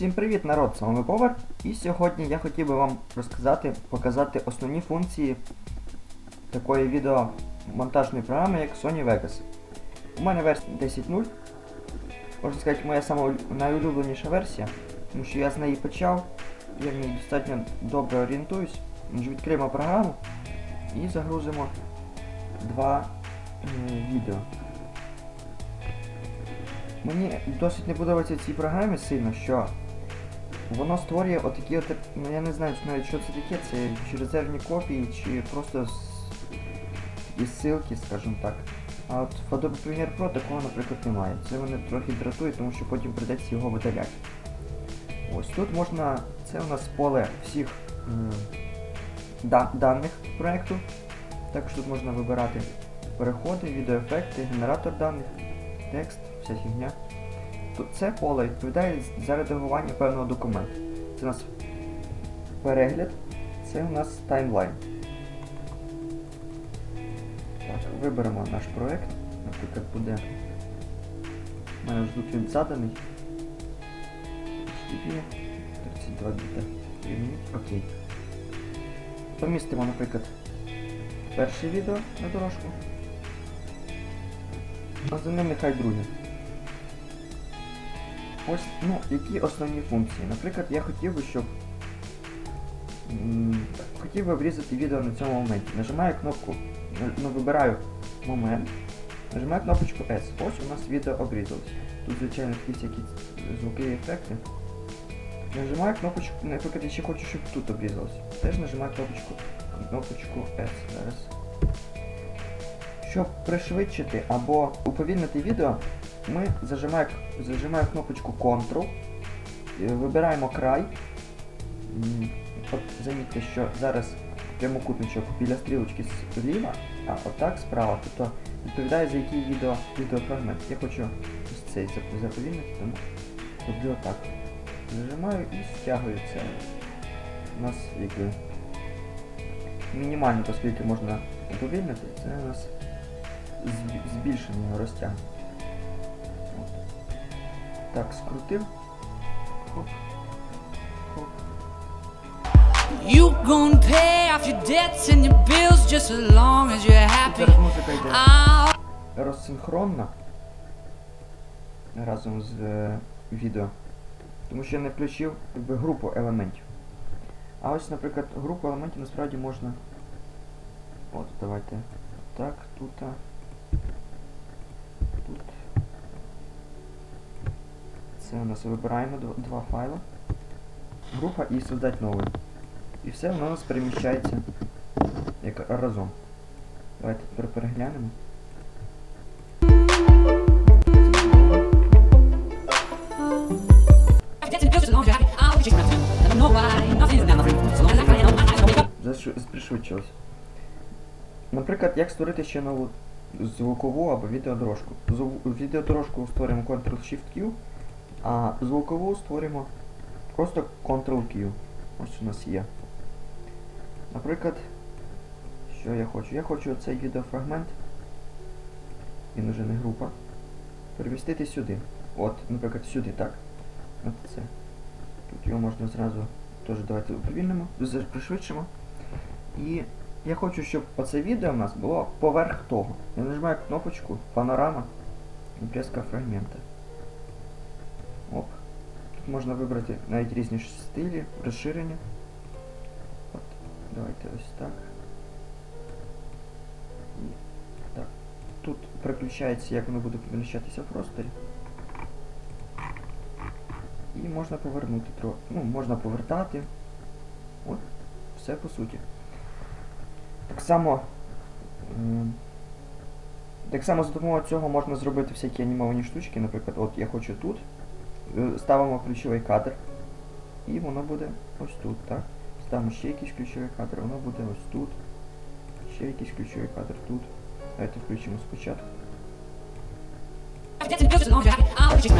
Всім привіт, народ! З вами Повар. І сьогодні я хотів би вам розказати, показати основні функції такої відеомонтажної програми, як Sony Vegas. У мене версія 10.0. Можна сказати, моя сама найулюбленіша версія, тому що я з неї почав, я в ній достатньо добре орієнтуюсь. Тож Відкриємо програму і загрузимо два е, відео. Мені досить не подобається цій програмі сильно, що воно створює отакі от, ну я не знаю навіть що це таке, це чи резервні копії, чи просто із ссылки, скажімо так. А от в Adobe Premiere Pro такого, наприклад, немає. Це мене трохи дратує, тому що потім прийдеться його видаляти. Ось тут можна, це у нас поле всіх да, даних проєкту. Також тут можна вибирати переходи, відеоефекти, генератор даних, текст, вся фігня. Тут це поле відповідає за редагування певного документу. Це у нас перегляд, це у нас таймлайн. Так, виберемо наш проект. Наприклад, буде. У мене вже тут він заданий. HTTP 32 біта. Окей. Помістимо, наприклад, перше відео на дорожку. А за ним нехай друге. Ось, ну, які основні функції. Наприклад, я хотів би, щоб... Хотів би обрізати відео на цьому моменті. Нажимаю кнопку, ну, вибираю момент, нажимаю кнопочку S. Ось у нас відео обрізалось. Тут, звичайно, такі всякі звукові ефекти. Нажимаю кнопочку, наприклад, я ще хочу, щоб тут обрізалось. Теж нажимаю кнопочку, кнопочку S. Зараз. Щоб пришвидшити або уповільнити відео, ми зажимаємо, зажимаємо кнопочку Ctrl, е, вибираємо край. От замітьте, що зараз прямокутничок біля стрілочки зліва, а отак справа. Тобто відповідає за який відео, відеофрагмент. Я хочу ось цей заповільнити, тому роблю отак. Нажимаю і стягую це. У нас якби мінімально, оскільки можна уповільнити, це у нас зб- збільшення. От. Так, скрутив. Хоп. Хоп. You gon' pay off your debts and your bills just as long as you're happy. зараз музика йде розсинхронна разом з е, відео. Тому що я не включив якби, групу елементів. А ось, наприклад, групу елементів насправді можна. От, давайте. Так, Тут. Це у нас вибираємо два файли. Група і создати новий. І все воно у нас переміщається як разом. Давайте тепер переглянемо. Пришвидшилось. Наприклад, як створити ще нову звукову або відеодорожку. Відеодорожку створюємо Ctrl-Shift-Q, а звукову створюємо просто Ctrl-Q. Ось у нас є. Наприклад, що я хочу? Я хочу цей відеофрагмент, він уже не група, перемістити сюди. От, наприклад, сюди, так? От це. Тут його можна зразу теж давайте уповільнимо, пришвидшимо. І я хочу, щоб оце відео в нас було поверх того. Я нажимаю кнопочку панорама обрізка фрагмента. Можна вибрати навіть різні стилі, розширення. Давайте ось так. І так. Тут переключається, як воно буде поміщатися в просторі. І можна повернути трохи. Ну, можна повертати. От, все по суті. Так само. Так само за допомогою цього можна зробити всякі анімовані штучки. Наприклад, от я хочу тут. Е, Ставимо ключовий кадр. І воно буде ось тут, так? Ставимо ще якийсь ключовий кадр, воно буде ось тут. Ще якийсь ключовий кадр тут. Давайте включимо спочатку. Oh.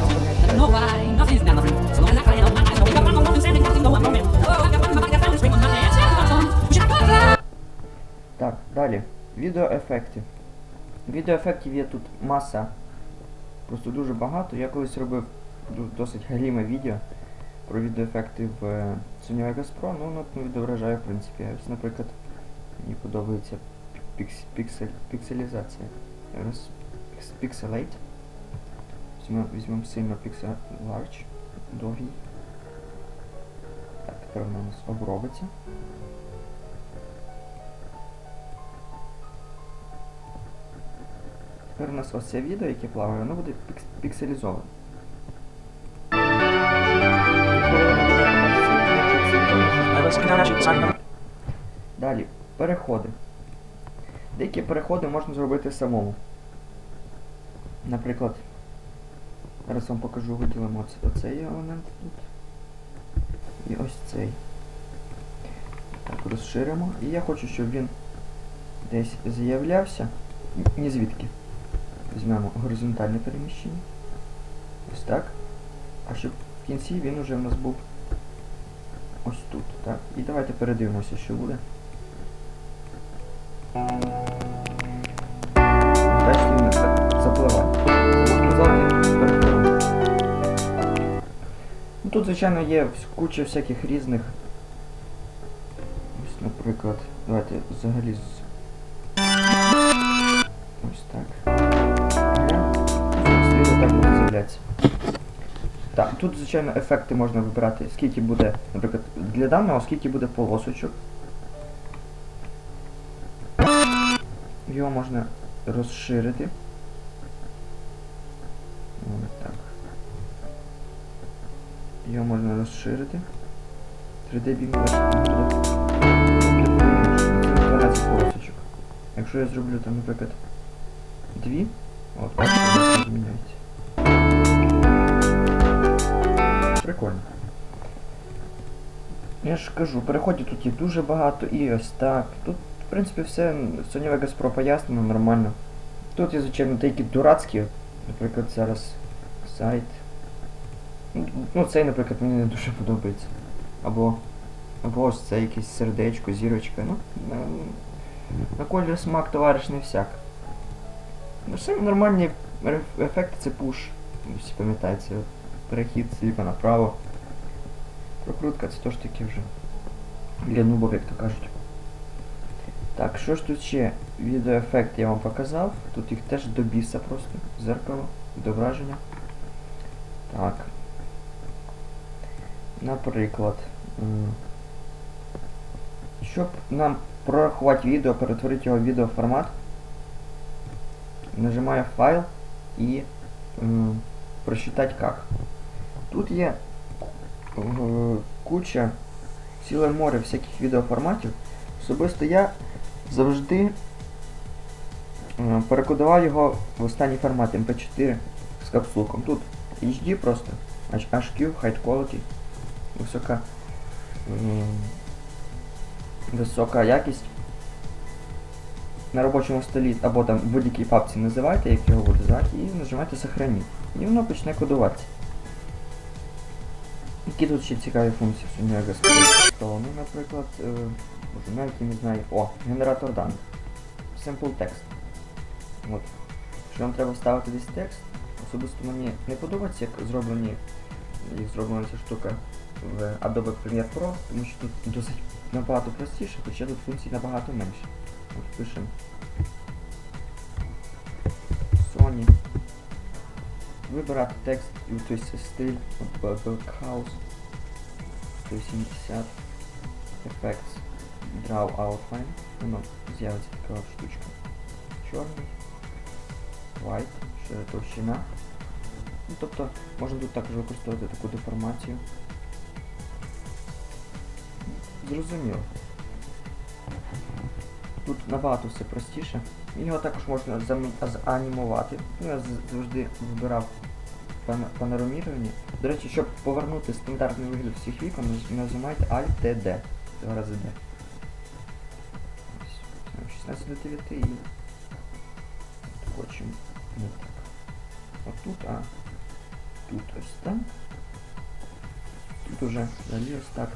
Так, далі. Відеоефекти. Відеоефектів є тут маса. Просто дуже багато. Я колись робив досить галіме відео. про відеоефекти в е, Sony Vegas Pro, ну воно ну, відображає, в принципі. Ось, наприклад, мені подобається пікс, піксель, пікселізація. Раз, Pixelate. Візьмемо, сильно Pixel Large, довгий. Так, тепер воно у нас обробиться. Тепер у нас ось це відео, яке плаває, воно буде пікс, пікселізоване. Далі, переходи. Деякі переходи можна зробити самому. Наприклад, зараз вам покажу, виділимо оц- оцей елемент тут. І ось цей. Так, розширимо. І я хочу, щоб він десь з'являвся. Ні звідки. Візьмемо горизонтальне переміщення. Ось так. А щоб в кінці він уже в нас був ось тут. Так. І давайте передивимося, що буде. Бачите, він запливає. Тут, звичайно, є куча всяких різних. Ось, наприклад, давайте взагалі з. Ось так. Сліду так буде з'являтися. Так, тут, звичайно, ефекти можна вибирати, скільки буде, наприклад, для даного, скільки буде полосочок. Його можна розширити. Так. Його можна розширити. 3D бім буде. Це 12 полосочок. Якщо я зроблю там, наприклад, дві, от бачите, зміняється. Прикольно. Я ж кажу, переходів тут є дуже багато і ось так. Тут, в принципі, все Sony Vegas Pro пояснено нормально. Тут є, звичайно, деякі дурацькі, наприклад, зараз сайт. Ну, цей, наприклад, мені не дуже подобається. Або. Або ось це якесь сердечко, зірочка. Ну, на, на колір смак товариш не всяк. Ну, все нормальні ефекти це пуш. Всі пам'ятаєте, це перехід зліва направо. Прокрутка це теж таки вже для нубов, як то кажуть. Так, що ж тут ще? Відеоефект я вам показав. Тут їх теж до біса просто. Зеркало, відображення. Так. Наприклад. Щоб нам прорахувати відео, перетворити його в відеоформат, нажимаю файл і прочитати как. Тут є е, куча, ціле море всяких відеоформатів. Особисто я завжди е, перекодував його в останній формат MP4 з капсулком. Тут HD просто, HQ, High Quality, висока, висока якість. На робочому столі або там будь-якій папці називайте, як його буде звати, і нажимаєте Сохраніть. І воно почне кодуватися. Які тут ще цікаві функції Ну, наприклад, е, боже, навіть не знаю. О, генератор даних. Simple text. От. Якщо вам треба вставити десь текст, особисто мені не подобається, як зроблені, як зроблена ця штука в Adobe Premiere Pro, тому що тут досить набагато простіше, хоча тут функцій набагато менше. От пишемо Sony. Вибирати текст і тобто стиль, от Bug House 180 Effects Draw Outline. Воно з'явиться така штучка. Чорний. White, є товщина. Ну, тобто можна тут також використовувати таку деформацію. Зрозуміло. Тут набагато все простіше. Його також можна занімувати. Ну, я завжди вибирав панорамірування. До речі, щоб повернути стандартний вигляд всіх вікон, наж- нажимайте Alt-D. Два рази D. 16 до 9 і хочемо не так. Отут, а тут ось так. Тут уже взагалі ось так.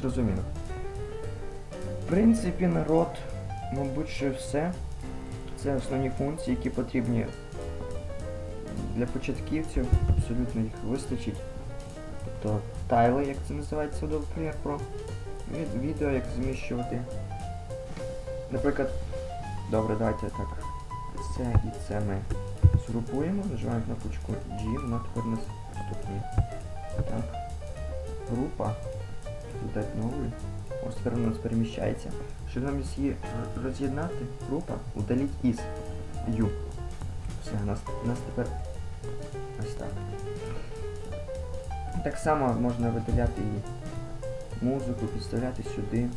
Зрозуміли. В принципі, народ, мабуть, що все. Це основні функції, які потрібні для початківців. Абсолютно їх вистачить. Тобто тайли, як це називається Adobe Premiere Pro. Відео, як зміщувати. Наприклад, добре, давайте так. Це і це ми згрупуємо, нажимаємо кнопочку G, вона тепер у нас вступні. Так. Група. Додати нову. Ось тепер у нас переміщається. Щоб нам її роз'єднати, група, удаліть із U. Все, у нас, у нас тепер ось так. Так само можна видаляти і музику, підставляти сюди.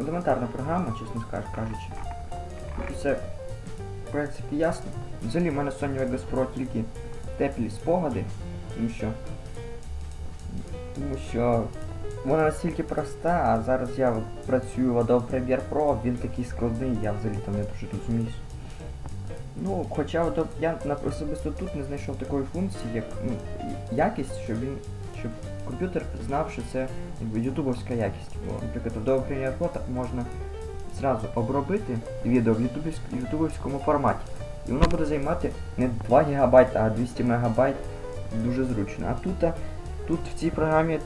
Елементарна програма, чесно кажучи. Все, в принципі, ясно. Взагалі в мене Sony Vegas Pro тільки теплі спогади, тому що. Тому що вона настільки проста, а зараз я працюю в Adobe Premiere Pro, він такий складний, я взагалі там не дуже розуміюсь. Ну, хоча я особисто тут не знайшов такої функції, як ну, якість, щоб він. щоб комп'ютер знав, що це якби ютубовська якість. Бо, наприклад, в Adobe Premiere Pro так можна зразу обробити відео в ютубівськ- ютубовському форматі. І воно буде займати не 2 ГБ, а 200 МБ. Дуже зручно. А тут, тут в цій програмі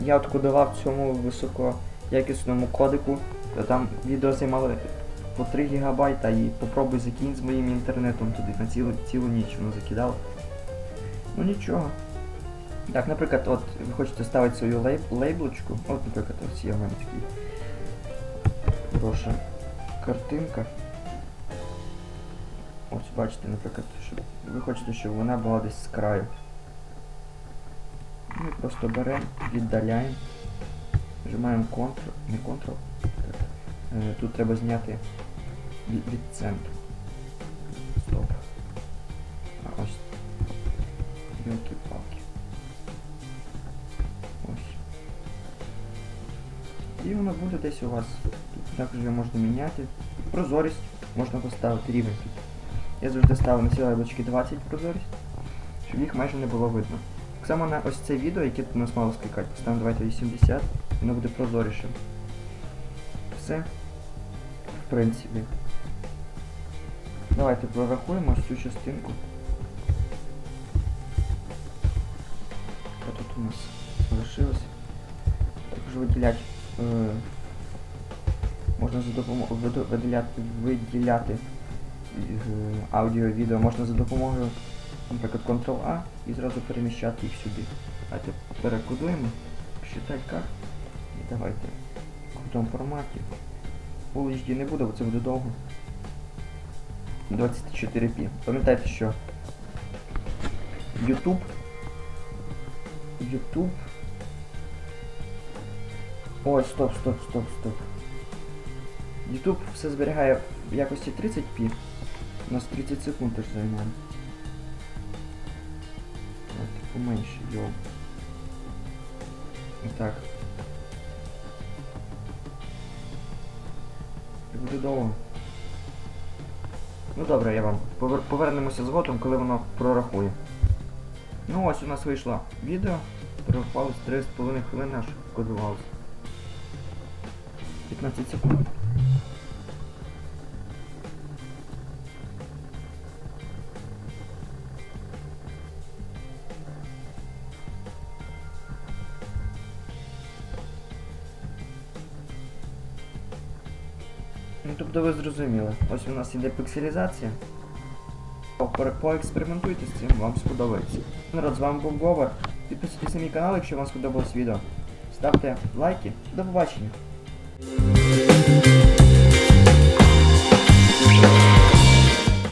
я от кодував цьому високоякісному кодику, то там відео займало по 3 ГБ, і попробуй закинь з моїм інтернетом туди на цілу, цілу ніч воно закидало. Ну нічого. Так, наприклад, от ви хочете ставити свою лейб, лейблочку. От, наприклад, ось є в мене такий. Хороша картинка. Ось бачите, наприклад, щоб ви хочете, щоб вона була десь з краю. Ми просто беремо, віддаляємо, нажимаємо Ctrl, не Ctrl. Е, Тут треба зняти від, від центру. Стоп. А ось. Йолки-палки. Ось. І воно буде десь у вас. Також його можна міняти. Прозорість можна поставити рівень. Я завжди ставив на ці лайбочки 20 прозорість, щоб їх майже не було видно. Так само на ось це відео, яке тут у нас мало скликати, поставимо давайте 80, воно буде прозоріше. Все. В принципі. Давайте прорахуємо ось цю частинку. Що тут у нас залишилось? Також виділяти. Е, можна за допомогою виділяти, виділяти аудіо відео можна за допомогою, наприклад, Ctrl-A і зразу переміщати їх сюди. Давайте перекодуємо, як. І давайте в крутому форматі. Full HD не буде, бо це буде довго. 24p. Пам'ятайте, що YouTube YouTube. Ой, стоп, стоп, стоп, стоп. YouTube все зберігає в якості 30p. У нас 30 секунд теж займає. Давайте поменше, йоу. Так. Буде довго. Ну добре, я вам повер- повернемося згодом, коли воно прорахує. Ну ось у нас вийшло відео. Прорахувалось 3,5 хвилини аж кодувалось. 15 секунд. Ну тобто ви зрозуміли. Ось у нас іде пікселізація. Поекспериментуйте з цим, вам сподобається. Народ, з вами був Говор. Підписуйтесь на мій канал, якщо вам сподобалось відео. Ставте лайки. До побачення.